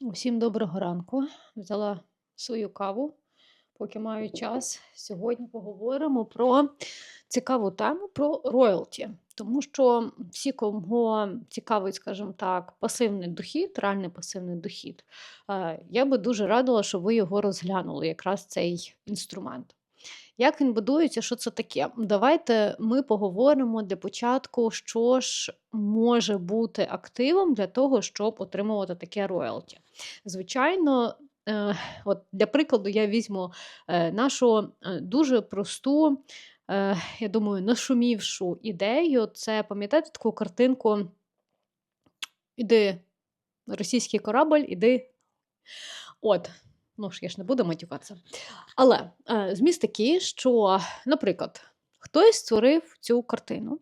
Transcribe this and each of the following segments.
Усім доброго ранку. Взяла свою каву, поки маю час. Сьогодні поговоримо про цікаву тему про роялті. Тому що всі, кого цікавить, скажімо так, пасивний дохід, реальний пасивний дохід, е, я би дуже радила, щоб ви його розглянули, якраз цей інструмент. Як він будується, що це таке? Давайте ми поговоримо для початку, що ж може бути активом для того, щоб отримувати таке роялті. Звичайно, е, от для прикладу, я візьму е, нашу е, дуже просту, я думаю, нашумівшу ідею. Це пам'ятаєте таку картинку? Іди, російський корабль, іди. От, ну ж я ж не буду матюкатися. Але е, зміст такий, що, наприклад, хтось створив цю картину,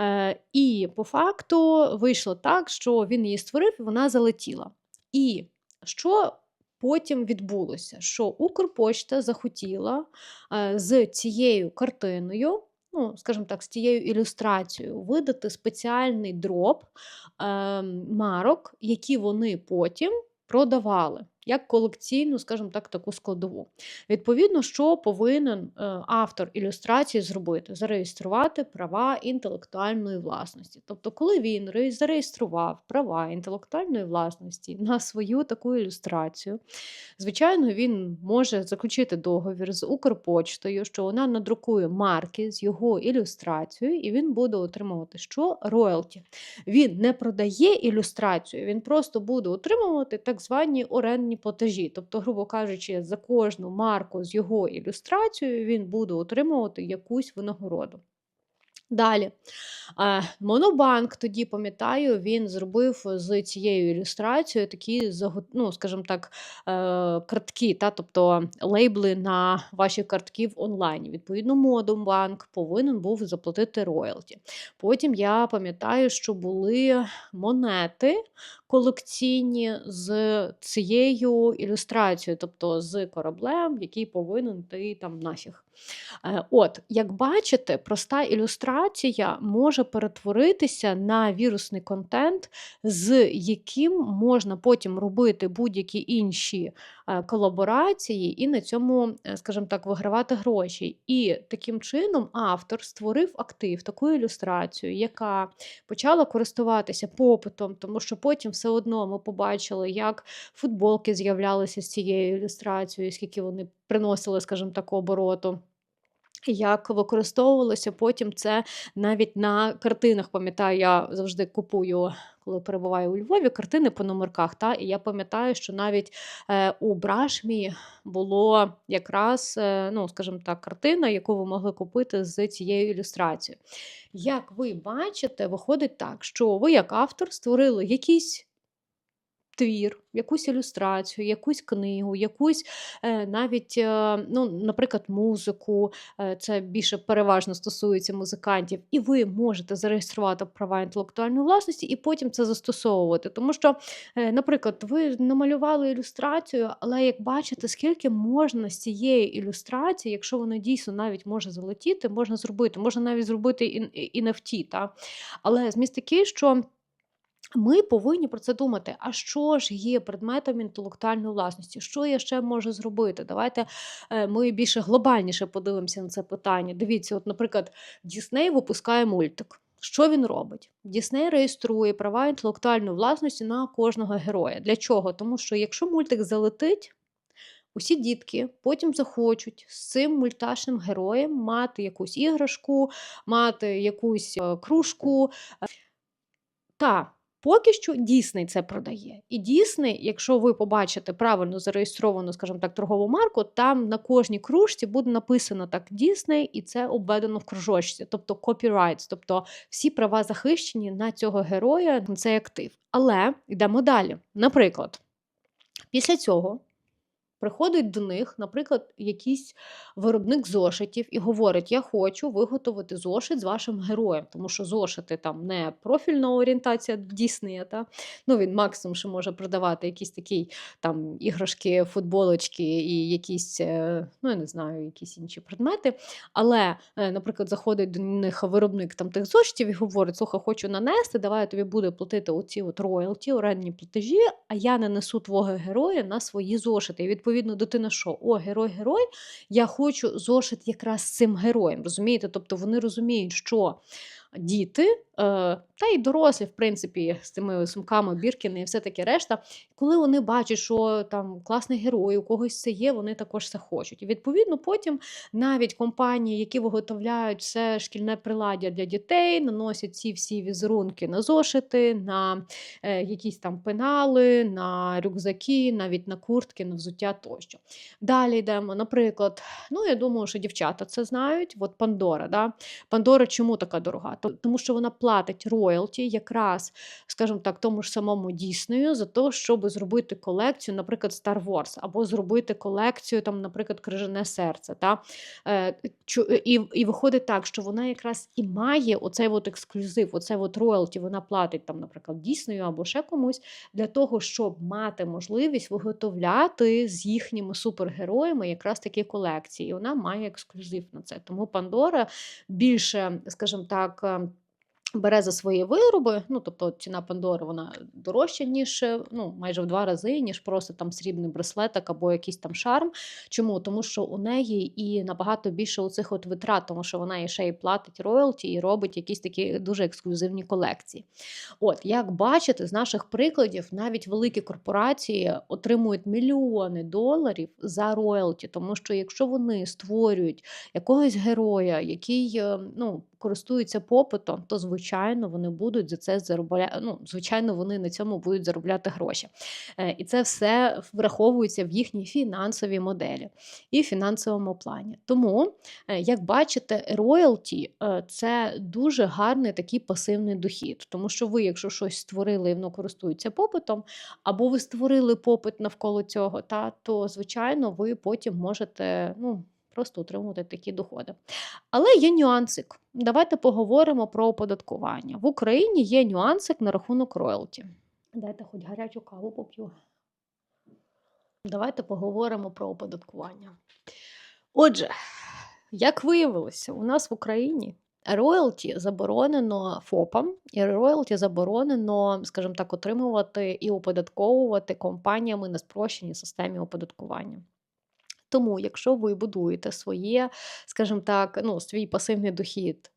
е, і по факту вийшло так, що він її створив, і вона залетіла. І що потім відбулося? Що Укрпочта захотіла е, з цією картиною. Ну, скажімо так, з цією ілюстрацією видати спеціальний дроб е, марок, які вони потім продавали як колекційну, скажімо так, таку складову. Відповідно, що повинен е, автор ілюстрації зробити? Зареєструвати права інтелектуальної власності. Тобто, коли він зареєстрував права інтелектуальної власності на свою таку ілюстрацію, звичайно, він може заключити договір з Укрпочтою, що вона надрукує марки з його ілюстрацією, і він буде отримувати що? Роялті. Він не продає ілюстрацію, він просто буде отримувати так звані орендні певні платежі. Тобто, грубо кажучи, за кожну марку з його ілюстрацією він буде отримувати якусь винагороду. Далі. Монобанк, тоді пам'ятаю, він зробив з цією ілюстрацією такі, ну, скажімо так, е, картки, та, тобто лейбли на ваші картки в онлайні. Відповідно, Монобанк повинен був заплатити роялті. Потім я пам'ятаю, що були монети колекційні з цією ілюстрацією, тобто з кораблем, який повинен ти там нафіг. Е, от, як бачите, проста ілюстрація може перетворитися на вірусний контент, з яким можна потім робити будь-які інші колаборації і на цьому, е, скажімо так, вигравати гроші. І таким чином автор створив актив, таку ілюстрацію, яка почала користуватися попитом, тому що потім все одно ми побачили, як футболки з'являлися з цією ілюстрацією, скільки вони приносили, скажімо так, обороту. Як використовувалося потім це навіть на картинах. Пам'ятаю, я завжди купую, коли перебуваю у Львові, картини по номерках. Та? І я пам'ятаю, що навіть е, у Брашмі було якраз, е, ну, скажімо так, картина, яку ви могли купити з цією ілюстрацією. Як ви бачите, виходить так, що ви, як автор, створили якісь твір, якусь ілюстрацію, якусь книгу, якусь е, навіть, е, ну, наприклад, музику, е, це більше переважно стосується музикантів, і ви можете зареєструвати права інтелектуальної власності і потім це застосовувати. Тому що, наприклад, ви намалювали ілюстрацію, але як бачите, скільки можна з цієї ілюстрації, якщо вона дійсно навіть може залетіти, можна зробити, можна навіть зробити і NFT, та? Але зміст такий, що. Ми повинні про це думати. А що ж є предметом інтелектуальної власності? Що я ще можу зробити? Давайте е, ми більше глобальніше подивимося на це питання. Дивіться, от, наприклад, Дісней випускає мультик. Що він робить? Дісней реєструє права інтелектуальної власності на кожного героя. Для чого? Тому що якщо мультик залетить, усі дітки потім захочуть з цим мульташним героєм мати якусь іграшку, мати якусь е, кружку. Та Поки що Дісней це продає. І Дісней, якщо ви побачите правильно зареєстровану, скажімо так, торгову марку, там на кожній кружці буде написано так Дісней, і це обведено в кружочці, тобто копірайт, тобто всі права захищені на цього героя, на цей актив. Але йдемо далі. Наприклад, після цього Приходить до них, наприклад, якийсь виробник зошитів і говорить: Я хочу виготовити зошит з вашим героєм, тому що зошити там не профільна орієнтація Діснея, та ну він максимум ще може продавати якісь такі там іграшки, футболочки і якісь, е, ну я не знаю, якісь інші предмети. Але, е, наприклад, заходить до них виробник там тих зошитів і говорить: слухай, хочу нанести, давай я тобі буду платити оці от роялті, орендні платежі, а я не несу твого героя на свої зошити. І відповідно дитина що? О, герой-герой, я хочу зошит якраз цим героєм. Розумієте? Тобто вони розуміють, що діти, е, та й дорослі, в принципі, з цими сумками, біркіни і все таке решта. Коли вони бачать, що там класний герой, у когось це є, вони також це хочуть. І відповідно потім навіть компанії, які виготовляють все шкільне приладдя для дітей, наносять ці всі візерунки на зошити, на е, якісь там пенали, на рюкзаки, навіть на куртки, на взуття тощо. Далі йдемо, наприклад, ну я думаю, що дівчата це знають. От Пандора. Да? Пандора чому така дорога? То- Тому що вона платить роялті якраз, скажімо так, тому ж самому Діснею за те, щоб зробити колекцію, наприклад, Star Wars, або зробити колекцію, там, наприклад, Крижане серце. Та? Е, чу- і, і виходить так, що вона якраз і має оцей от ексклюзив, оцей от роялті, вона платить там, наприклад, Діснею або ще комусь для того, щоб мати можливість виготовляти з їхніми супергероями якраз такі колекції. І вона має ексклюзив на це. Тому Пандора більше, скажімо так. Бере за свої вироби, ну тобто ціна Пандори вона дорожча, ніж е, ну майже в два рази, ніж просто там срібний браслетик або якийсь там шарм. Чому? Тому що у неї і набагато більше у цих от витрат, тому що вона і ще й платить роялті і робить якісь такі дуже ексклюзивні колекції. От, як бачите, з наших прикладів навіть великі корпорації отримують мільйони доларів за роялті, тому що якщо вони створюють якогось героя, який е, ну, користується попитом, то звичайно вони будуть за це заробляти. Ну, звичайно, вони на цьому будуть заробляти гроші. Е, І це все враховується в їхній фінансовій моделі і фінансовому плані. Тому, е, як бачите, роялті е, це дуже гарний такий пасивний дохід, тому що ви, якщо щось створили і воно користується попитом, або ви створили попит навколо цього, та то звичайно ви потім можете ну. Просто отримувати такі доходи. Але є нюансик. Давайте поговоримо про оподаткування. В Україні є нюансик на рахунок роялті. Дайте хоч гарячу каву поп'ю. Давайте поговоримо про оподаткування. Отже, як виявилося, у нас в Україні роялті заборонено ФОПам, і роялті заборонено, скажімо так, отримувати і оподатковувати компаніями на спрощеній системі оподаткування. Тому, якщо ви будуєте своє, скажімо так, ну, свій пасивний дохід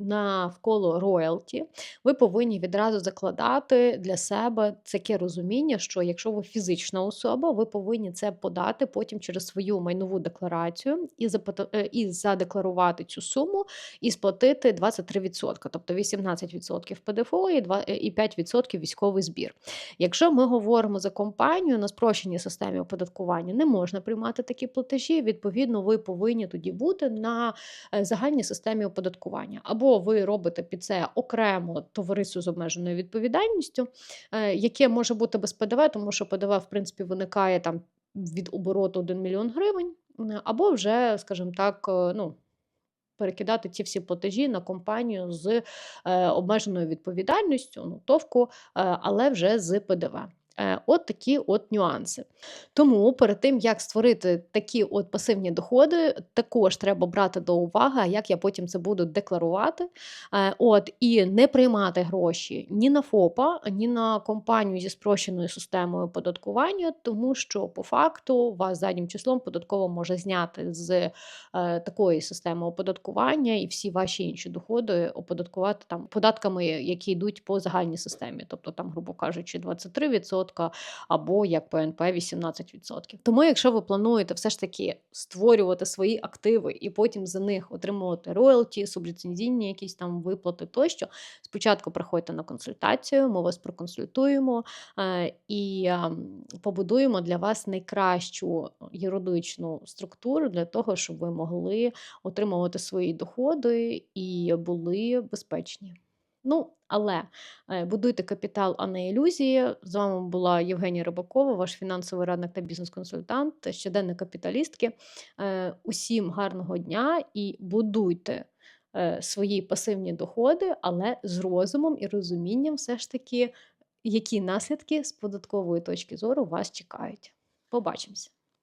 навколо роялті, ви повинні відразу закладати для себе таке розуміння, що якщо ви фізична особа, ви повинні це подати потім через свою майнову декларацію і е, і задекларувати цю суму і сплатити 23%, тобто 18% ПДФО і 5% військовий збір. Якщо ми говоримо за компанію на спрощеній системі оподаткування, не можна приймати такі платежі. Відповідно, ви повинні тоді бути на е, загальній системі оподаткування. Або ви робите під це окремо товариство з обмеженою відповідальністю, е, яке може бути без ПДВ, тому що ПДВ, в принципі, виникає там від обороту 1 мільйон гривень, або вже, скажімо так, е, ну. Перекидати ці всі платежі на компанію з е, обмеженою відповідальністю, ну товку, е, але вже з ПДВ. Е, От такі от нюанси. Тому перед тим, як створити такі от пасивні доходи, також треба брати до уваги, як я потім це буду декларувати. Е, От і не приймати гроші ні на ФОПа, ні на компанію зі спрощеною системою оподаткування, тому що по факту вас заднім числом податково може зняти з е, такої системи оподаткування і всі ваші інші доходи оподаткувати там податками, які йдуть по загальній системі, тобто там, грубо кажучи, 23% або як ПНП 18%. Тому, якщо ви плануєте все ж таки створювати свої активи і потім за них отримувати роялті, субліцензійні якісь там виплати тощо, спочатку приходьте на консультацію, ми вас проконсультуємо е, і ем, побудуємо для вас найкращу юридичну структуру для того, щоб ви могли отримувати свої доходи і були безпечні. Ну, але е, будуйте капітал, а не ілюзії. З вами була Євгенія Рибакова, ваш фінансовий радник та бізнес-консультант, щоденник капіталістки. Е, Усім гарного дня і будуйте е, свої пасивні доходи, але з розумом і розумінням, все ж таки, які наслідки з податкової точки зору вас чекають. Побачимося!